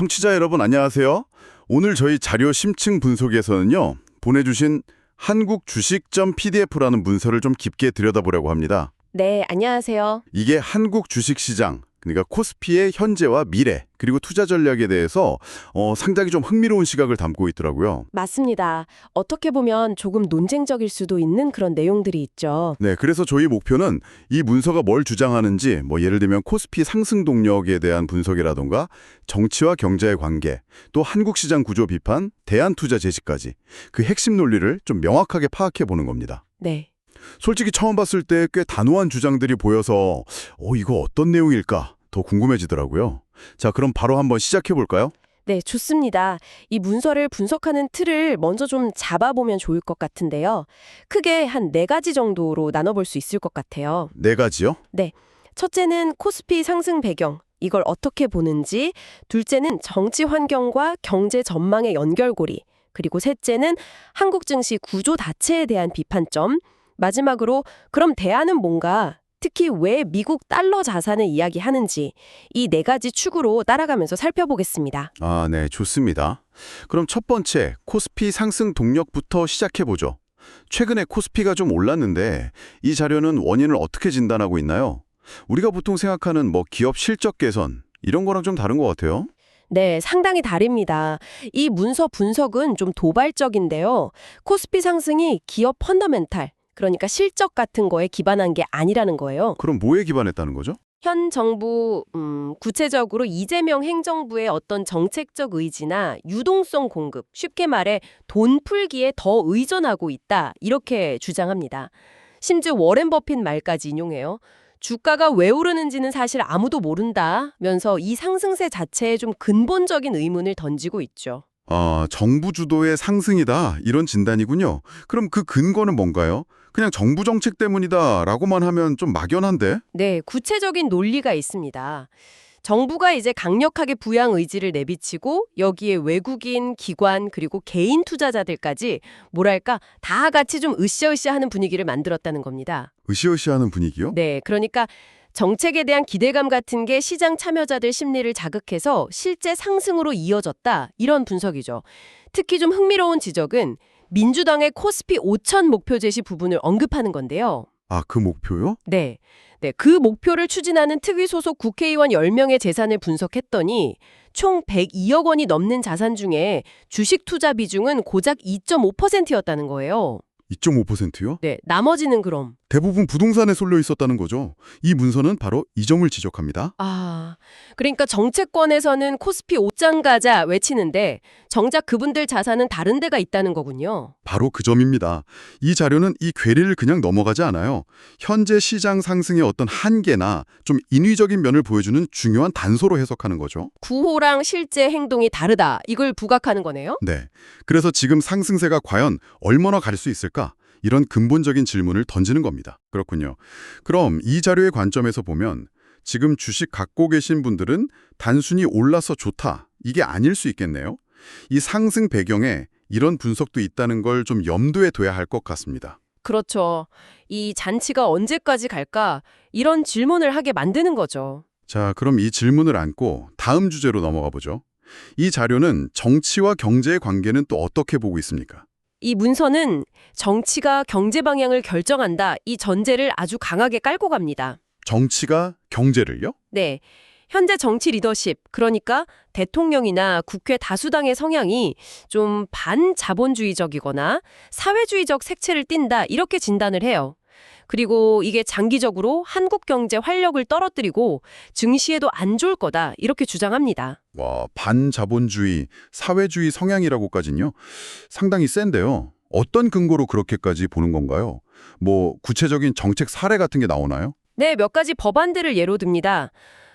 청취자 여러분 안녕하세요. 오늘 저희 자료 심층 분석에서는요. 보내주신 한국 주식점 PDF라는 문서를 좀 깊게 들여다보려고 합니다. 네, 안녕하세요. 이게 한국 주식시장, 그러니까 코스피의 현재와 미래, 그리고 투자 전략에 대해서 어, 상당히 좀 흥미로운 시각을 담고 있더라고요. 맞습니다. 어떻게 보면 조금 논쟁적일 수도 있는 그런 내용들이 있죠. 네, 그래서 저희 목표는 이 문서가 뭘 주장하는지, 뭐 예를 들면 코스피 상승 동력에 대한 분석이라던가 정치와 경제의 관계, 또 한국 시장 구조 비판, 대안 투자 제시까지 그 핵심 논리를 좀 명확하게 파악해 보는 겁니다. 네. 솔직히 처음 봤을 때 꽤 단호한 주장들이 보여서 어 이거 어떤 내용일까 더 궁금해지더라고요. 자, 그럼 바로 한번 시작해 볼까요? 네, 좋습니다. 이 문서를 분석하는 틀을 먼저 좀 잡아보면 좋을 것 같은데요. 크게 한 네 가지 정도로 나눠볼 수 있을 것 같아요. 네 가지요. 첫째는 코스피 상승 배경, 이걸 어떻게 보는지, 둘째는 정치 환경과 경제 전망의 연결고리, 그리고 셋째는 한국 증시 구조 자체에 대한 비판점, 마지막으로 그럼 대안은 뭔가, 특히 왜 미국 달러 자산을 이야기하는지 이 네 가지 축으로 따라가면서 살펴보겠습니다. 아, 네, 좋습니다. 그럼 첫 번째 코스피 상승 동력부터 시작해 보죠. 최근에 코스피가 좀 올랐는데 이 자료는 원인을 어떻게 진단하고 있나요? 우리가 보통 생각하는 뭐 기업 실적 개선 이런 거랑 좀 다른 것 같아요. 네, 상당히 다릅니다. 이 문서 분석은 좀 도발적인데요. 코스피 상승이 기업 펀더멘탈, 그러니까 실적 같은 거에 기반한 게 아니라는 거예요. 그럼 뭐에 기반했다는 거죠? 현 정부, 음, 구체적으로 이재명 행정부의 어떤 정책적 의지나 유동성 공급, 쉽게 말해 돈 풀기에 더 의존하고 있다, 이렇게 주장합니다. 심지어 워렌 버핏 말까지 인용해요. 주가가 왜 오르는지는 사실 아무도 모른다면서 이 상승세 자체에 좀 근본적인 의문을 던지고 있죠. 아, 정부 주도의 상승이다 이런 진단이군요. 그럼 그 근거는 뭔가요? 그냥 정부 정책 때문이다라고만 하면 좀 막연한데? 네, 구체적인 논리가 있습니다. 정부가 이제 강력하게 부양 의지를 내비치고 여기에 외국인, 기관, 그리고 개인 투자자들까지 뭐랄까 다 같이 좀 으쌰으쌰하는 분위기를 만들었다는 겁니다. 으쌰으쌰하는 분위기요? 네, 그러니까 정책에 대한 기대감 같은 게 시장 참여자들 심리를 자극해서 실제 상승으로 이어졌다 이런 분석이죠. 특히 좀 흥미로운 지적은 민주당의 코스피 5천 목표 제시 부분을 언급하는 건데요. 아, 그 목표요? 네. 네, 그 목표를 추진하는 특위 소속 국회의원 10명의 재산을 분석했더니 총 102억 원이 넘는 자산 중에 주식 투자 비중은 고작 2.5%였다는 거예요. 2.5%요? 네, 나머지는 그럼 대부분 부동산에 쏠려 있었다는 거죠. 이 문서는 바로 이 점을 지적합니다. 아, 그러니까 정책권에서는 코스피 5장 가자 외치는데 정작 그분들 자산은 다른 데가 있다는 거군요. 바로 그 점입니다. 이 자료는 이 괴리를 그냥 넘어가지 않아요. 현재 시장 상승의 어떤 한계나 좀 인위적인 면을 보여주는 중요한 단서로 해석하는 거죠. 구호랑 실제 행동이 다르다. 이걸 부각하는 거네요. 네. 그래서 지금 상승세가 과연 얼마나 갈 수 있을까? 이런 근본적인 질문을 던지는 겁니다. 그렇군요. 그럼 이 자료의 관점에서 보면 지금 주식 갖고 계신 분들은 단순히 올라서 좋다. 이게 아닐 수 있겠네요. 이 상승 배경에 이런 분석도 있다는 걸 좀 염두에 둬야 할 것 같습니다. 그렇죠. 이 잔치가 언제까지 갈까? 이런 질문을 하게 만드는 거죠. 자, 그럼 이 질문을 안고 다음 주제로 넘어가 보죠. 이 자료는 정치와 경제의 관계는 또 어떻게 보고 있습니까? 이 문서는 정치가 경제 방향을 결정한다. 이 전제를 아주 강하게 깔고 갑니다. 정치가 경제를요? 네. 현재 정치 리더십, 그러니까 대통령이나 국회 다수당의 성향이 좀 반자본주의적이거나 사회주의적 색채를 띈다, 이렇게 진단을 해요. 그리고 이게 장기적으로 한국 경제 활력을 떨어뜨리고 증시에도 안 좋을 거다, 이렇게 주장합니다. 와, 반자본주의, 사회주의 성향이라고까지는요? 상당히 센데요. 어떤 근거로 그렇게까지 보는 건가요? 뭐 구체적인 정책 사례 같은 게 나오나요? 네, 몇 가지 법안들을 예로 듭니다.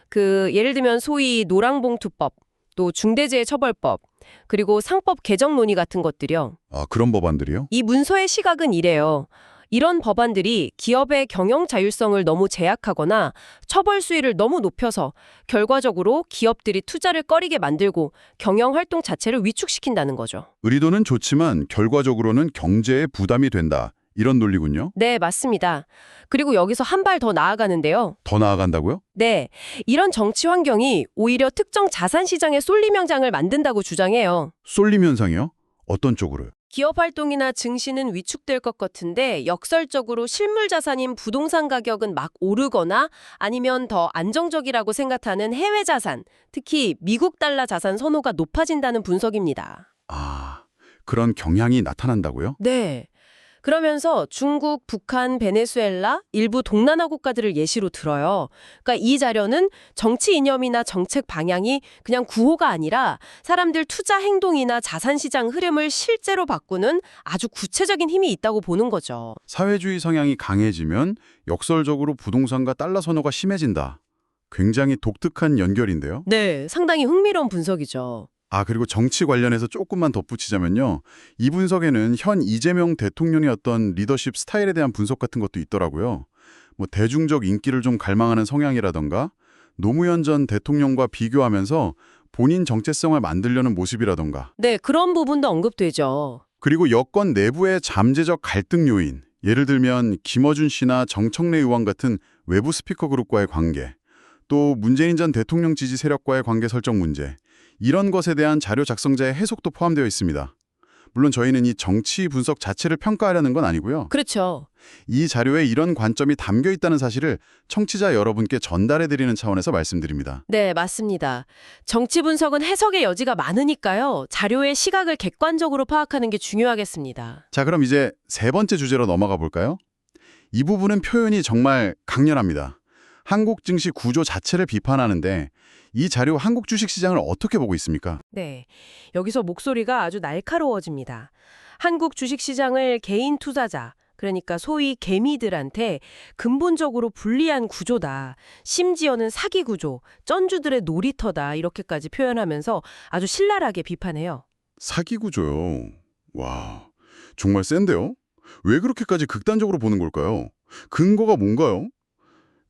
그 예를 들면 소위 노랑봉투법, 또 중대재해처벌법, 그리고 상법 개정 논의 같은 것들이요. 아, 그런 법안들이요? 이 문서의 시각은 이래요. 이런 법안들이 기업의 경영 자율성을 너무 제약하거나 처벌 수위를 너무 높여서 결과적으로 기업들이 투자를 꺼리게 만들고 경영 활동 자체를 위축시킨다는 거죠. 의도는 좋지만 결과적으로는 경제에 부담이 된다. 이런 논리군요. 네, 맞습니다. 그리고 여기서 한 발 더 나아가는데요. 더 나아간다고요? 네, 이런 정치 환경이 오히려 특정 자산 시장의 쏠림현장을 만든다고 주장해요. 쏠림 현상이요? 어떤 쪽으로요? 기업 활동이나 증시는 위축될 것 같은데 역설적으로 실물 자산인 부동산 가격은 막 오르거나 아니면 더 안정적이라고 생각하는 해외 자산, 특히 미국 달러 자산 선호가 높아진다는 분석입니다. 아, 그런 경향이 나타난다고요? 네. 그러면서 중국, 북한, 베네수엘라, 일부 동남아 국가들을 예시로 들어요. 그러니까 이 자료는 정치 이념이나 정책 방향이 그냥 구호가 아니라 사람들 투자 행동이나 자산 시장 흐름을 실제로 바꾸는 아주 구체적인 힘이 있다고 보는 거죠. 사회주의 성향이 강해지면 역설적으로 부동산과 달러 선호가 심해진다. 굉장히 독특한 연결인데요. 네, 상당히 흥미로운 분석이죠. 아, 그리고 정치 관련해서 조금만 덧붙이자면요. 이 분석에는 현 이재명 대통령의 어떤 리더십 스타일에 대한 분석 같은 것도 있더라고요. 뭐 대중적 인기를 좀 갈망하는 성향이라던가 노무현 전 대통령과 비교하면서 본인 정체성을 만들려는 모습이라던가 네, 그런 부분도 언급되죠. 그리고 여권 내부의 잠재적 갈등 요인, 예를 들면 김어준 씨나 정청래 의원 같은 외부 스피커 그룹과의 관계, 또 문재인 전 대통령 지지 세력과의 관계 설정 문제, 이런 것에 대한 자료 작성자의 해석도 포함되어 있습니다. 물론 저희는 이 정치 분석 자체를 평가하려는 건 아니고요. 그렇죠. 이 자료에 이런 관점이 담겨 있다는 사실을 청취자 여러분께 전달해 드리는 차원에서 말씀드립니다. 네, 맞습니다. 정치 분석은 해석의 여지가 많으니까요. 자료의 시각을 객관적으로 파악하는 게 중요하겠습니다. 자, 그럼 이제 세 번째 주제로 넘어가 볼까요? 이 부분은 표현이 정말 강렬합니다. 한국 증시 구조 자체를 비판하는데 이 자료 한국 주식 시장을 어떻게 보고 있습니까? 네. 여기서 목소리가 아주 날카로워집니다. 한국 주식시장을 개인 투자자, 그러니까 소위 개미들한테 근본적으로 불리한 구조다. 심지어는 사기 구조, 쩐주들의 놀이터다. 이렇게까지 표현하면서 아주 신랄하게 비판해요. 사기 구조요. 와, 정말 센데요? 왜 그렇게까지 극단적으로 보는 걸까요? 근거가 뭔가요?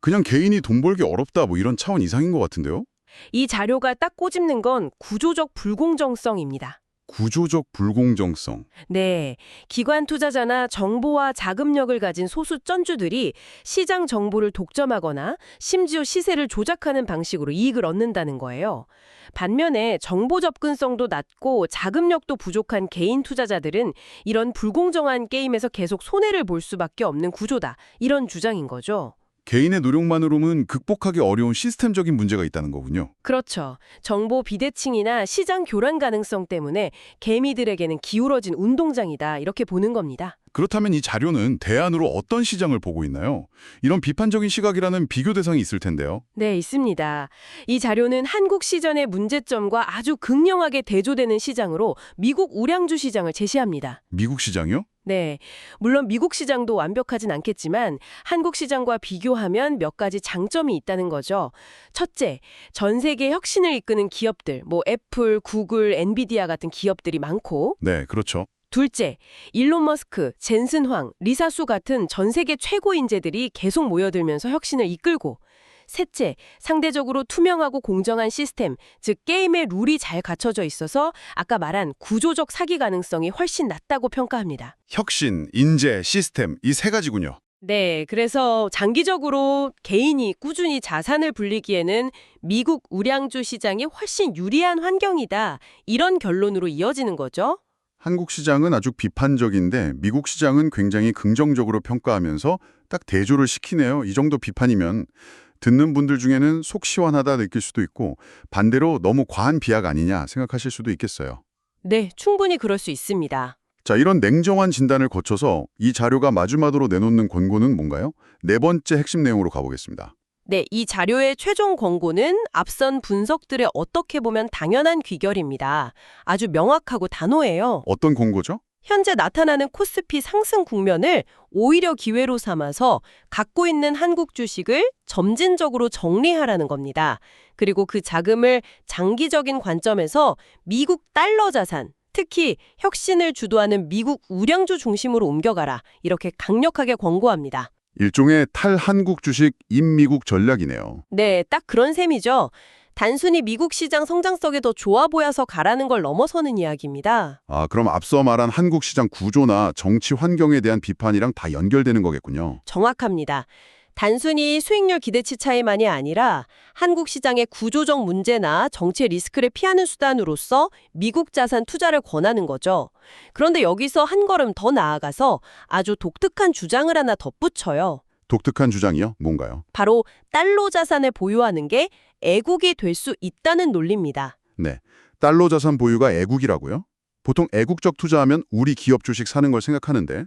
그냥 개인이 돈 벌기 어렵다 뭐 이런 차원 이상인 것 같은데요? 이 자료가 딱 꼬집는 건 구조적 불공정성입니다. 구조적 불공정성. 네, 기관 투자자나 정보와 자금력을 가진 소수 쩐주들이 시장 정보를 독점하거나 심지어 시세를 조작하는 방식으로 이익을 얻는다는 거예요. 반면에 정보 접근성도 낮고 자금력도 부족한 개인 투자자들은 이런 불공정한 게임에서 계속 손해를 볼 수밖에 없는 구조다. 이런 주장인 거죠. 개인의 노력만으로는 극복하기 어려운 시스템적인 문제가 있다는 거군요. 그렇죠. 정보 비대칭이나 시장 교란 가능성 때문에 개미들에게는 기울어진 운동장이다. 이렇게 보는 겁니다. 그렇다면 이 자료는 대안으로 어떤 시장을 보고 있나요? 이런 비판적인 시각이라는 비교 대상이 있을 텐데요. 네, 있습니다. 이 자료는 한국 시전의 문제점과 아주 극명하게 대조되는 시장으로 미국 우량주 시장을 제시합니다. 미국 시장이요? 네, 물론 미국 시장도 완벽하진 않겠지만 한국 시장과 비교하면 몇 가지 장점이 있다는 거죠. 첫째, 전 세계 혁신을 이끄는 기업들, 뭐 애플, 구글, 엔비디아 같은 기업들이 많고 네, 그렇죠. 둘째, 일론 머스크, 젠슨 황, 리사수 같은 전 세계 최고 인재들이 계속 모여들면서 혁신을 이끌고 셋째, 상대적으로 투명하고 공정한 시스템, 즉 게임의 룰이 잘 갖춰져 있어서 아까 말한 구조적 사기 가능성이 훨씬 낮다고 평가합니다. 혁신, 인재, 시스템 이 세 가지군요. 네, 그래서 장기적으로 개인이 꾸준히 자산을 불리기에는 미국 우량주 시장이 훨씬 유리한 환경이다. 이런 결론으로 이어지는 거죠. 한국 시장은 아주 비판적인데 미국 시장은 굉장히 긍정적으로 평가하면서 딱 대조를 시키네요. 이 정도 비판이면 듣는 분들 중에는 속 시원하다 느낄 수도 있고 반대로 너무 과한 비약 아니냐 생각하실 수도 있겠어요. 네, 충분히 그럴 수 있습니다. 자, 이런 냉정한 진단을 거쳐서 이 자료가 마지막으로 내놓는 권고는 뭔가요? 네 번째 핵심 내용으로 가보겠습니다. 네, 이 자료의 최종 권고는 앞선 분석들의 어떻게 보면 당연한 귀결입니다. 아주 명확하고 단호해요. 어떤 권고죠? 현재 나타나는 코스피 상승 국면을 오히려 기회로 삼아서 갖고 있는 한국 주식을 점진적으로 정리하라는 겁니다. 그리고 그 자금을 장기적인 관점에서 미국 달러 자산, 특히 혁신을 주도하는 미국 우량주 중심으로 옮겨가라. 이렇게 강력하게 권고합니다. 일종의 탈한국 주식 임미국 전략이네요. 네, 딱 그런 셈이죠. 단순히 미국 시장 성장성에 더 좋아 보여서 가라는 걸 넘어서는 이야기입니다. 아, 그럼 앞서 말한 한국 시장 구조나 정치 환경에 대한 비판이랑 다 연결되는 거겠군요. 정확합니다. 단순히 수익률 기대치 차이만이 아니라 한국 시장의 구조적 문제나 정치 리스크를 피하는 수단으로서 미국 자산 투자를 권하는 거죠. 그런데 여기서 한 걸음 더 나아가서 아주 독특한 주장을 하나 덧붙여요. 독특한 주장이요? 뭔가요? 바로 달러 자산을 보유하는 게 애국이 될 수 있다는 논리입니다. 네. 달러 자산 보유가 애국이라고요? 보통 애국적 투자하면 우리 기업 주식 사는 걸 생각하는데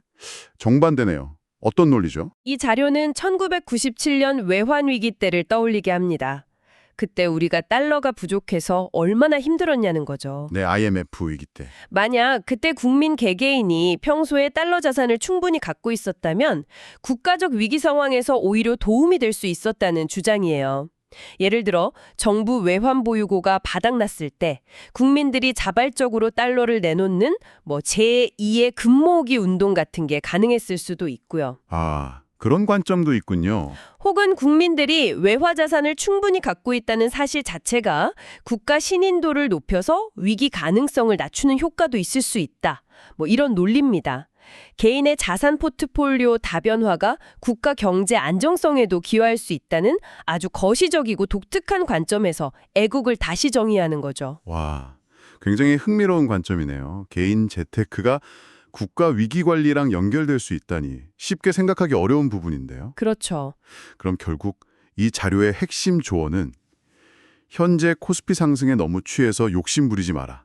정반대네요. 어떤 논리죠? 이 자료는 1997년 외환 위기 때를 떠올리게 합니다. 그때 우리가 달러가 부족해서 얼마나 힘들었냐는 거죠. 네, IMF 위기 때. 만약 그때 국민 개개인이 평소에 달러 자산을 충분히 갖고 있었다면 국가적 위기 상황에서 오히려 도움이 될 수 있었다는 주장이에요. 예를 들어 정부 외환 보유고가 바닥났을 때 국민들이 자발적으로 달러를 내놓는 뭐 제2의 금모으기 운동 같은 게 가능했을 수도 있고요. 아, 그런 관점도 있군요. 혹은 국민들이 외화 자산을 충분히 갖고 있다는 사실 자체가 국가 신인도를 높여서 위기 가능성을 낮추는 효과도 있을 수 있다. 뭐 이런 논리입니다. 개인의 자산 포트폴리오 다변화가 국가 경제 안정성에도 기여할 수 있다는 아주 거시적이고 독특한 관점에서 애국을 다시 정의하는 거죠. 와, 굉장히 흥미로운 관점이네요. 개인 재테크가 국가 위기 관리랑 연결될 수 있다니 쉽게 생각하기 어려운 부분인데요. 그렇죠. 그럼 결국 이 자료의 핵심 조언은 현재 코스피 상승에 너무 취해서 욕심 부리지 마라.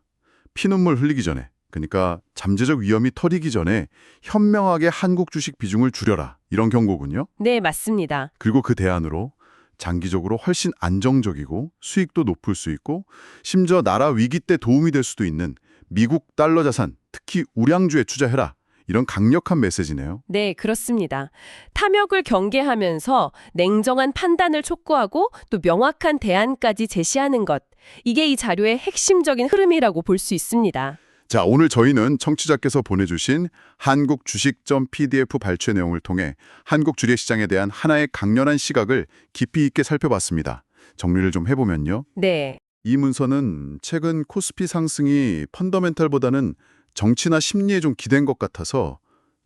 피눈물 흘리기 전에, 그러니까 잠재적 위험이 터지기 전에 현명하게 한국 주식 비중을 줄여라. 이런 경고군요. 네, 맞습니다. 그리고 그 대안으로 장기적으로 훨씬 안정적이고 수익도 높을 수 있고 심지어 나라 위기 때 도움이 될 수도 있는 미국 달러 자산, 특히 우량주에 투자해라. 이런 강력한 메시지네요. 네, 그렇습니다. 탐욕을 경계하면서 냉정한 판단을 촉구하고 또 명확한 대안까지 제시하는 것. 이게 이 자료의 핵심적인 흐름이라고 볼 수 있습니다. 자, 오늘 저희는 청취자께서 보내주신 한국 주식점 PDF 발췌 내용을 통해 한국 주례시장에 대한 하나의 강렬한 시각을 깊이 있게 살펴봤습니다. 정리를 좀 해보면요. 네. 이 문서는 최근 코스피 상승이 펀더멘탈보다는 정치나 심리에 좀 기댄 것 같아서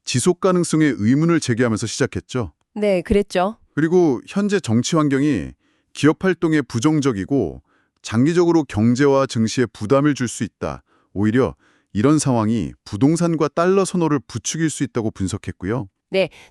지속 가능성에 의문을 제기하면서 시작했죠. 네, 그랬죠. 그리고 현재 정치 환경이 기업 활동에 부정적이고 장기적으로 경제와 증시에 부담을 줄 수 있다. 오히려 이런 상황이 부동산과 달러 선호를 부추길 수 있다고 분석했고요.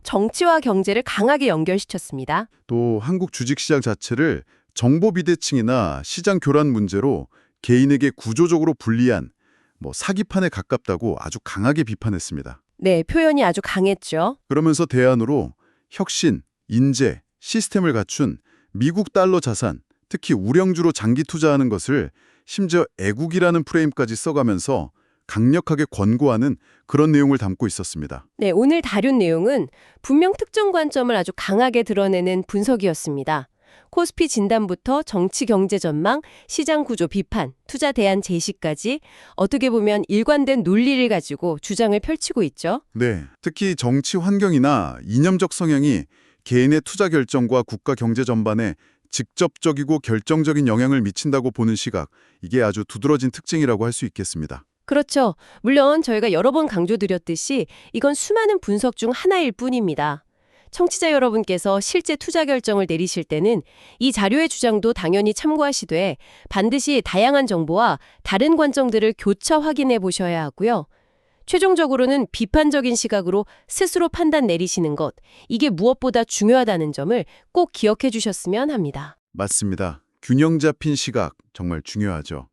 정치와 경제를 강하게 연결시켰습니다. 또 한국 주식시장 자체를 정보 비대칭이나 시장 교란 문제로 개인에게 구조적으로 불리한 뭐 사기판에 가깝다고 아주 강하게 비판했습니다. 네, 표현이 아주 강했죠. 그러면서 대안으로 혁신, 인재, 시스템을 갖춘 미국 달러 자산, 특히 우량주로 장기 투자하는 것을 심지어 애국이라는 프레임까지 써가면서 강력하게 권고하는 그런 내용을 담고 있었습니다. 네, 오늘 다룬 내용은 분명 특정 관점을 아주 강하게 드러내는 분석이었습니다. 코스피 진단부터 정치 경제 전망, 시장 구조 비판, 투자 대안 제시까지 어떻게 보면 일관된 논리를 가지고 주장을 펼치고 있죠. 네, 특히 정치 환경이나 이념적 성향이 개인의 투자 결정과 국가 경제 전반에 직접적이고 결정적인 영향을 미친다고 보는 시각, 이게 아주 두드러진 특징이라고 할 수 있겠습니다. 그렇죠. 물론 저희가 여러 번 강조드렸듯이 이건 수많은 분석 중 하나일 뿐입니다. 청취자 여러분께서 실제 투자 결정을 내리실 때는 이 자료의 주장도 당연히 참고하시되 반드시 다양한 정보와 다른 관점들을 교차 확인해 보셔야 하고요. 최종적으로는 비판적인 시각으로 스스로 판단 내리시는 것, 이게 무엇보다 중요하다는 점을 꼭 기억해 주셨으면 합니다. 맞습니다. 균형 잡힌 시각 정말 중요하죠.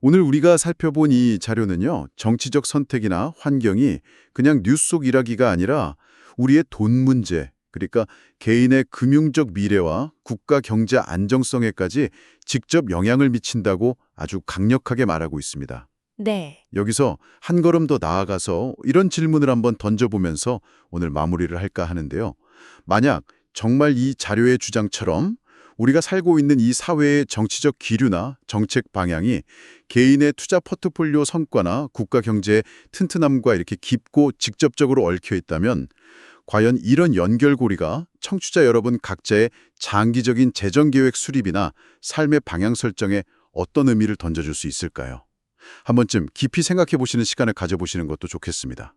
오늘 우리가 살펴본 이 자료는요. 정치적 선택이나 환경이 그냥 뉴스 속 일하기가 아니라 우리의 돈 문제, 그러니까 개인의 금융적 미래와 국가 경제 안정성에까지 직접 영향을 미친다고 아주 강력하게 말하고 있습니다. 네. 여기서 한 걸음 더 나아가서 이런 질문을 한번 던져보면서 오늘 마무리를 할까 하는데요. 만약 정말 이 자료의 주장처럼 우리가 살고 있는 이 사회의 정치적 기류나 정책 방향이 개인의 투자 포트폴리오 성과나 국가 경제의 튼튼함과 이렇게 깊고 직접적으로 얽혀 있다면 과연 이런 연결고리가 청취자 여러분 각자의 장기적인 재정계획 수립이나 삶의 방향 설정에 어떤 의미를 던져줄 수 있을까요? 한 번쯤 깊이 생각해 보시는 시간을 가져보시는 것도 좋겠습니다.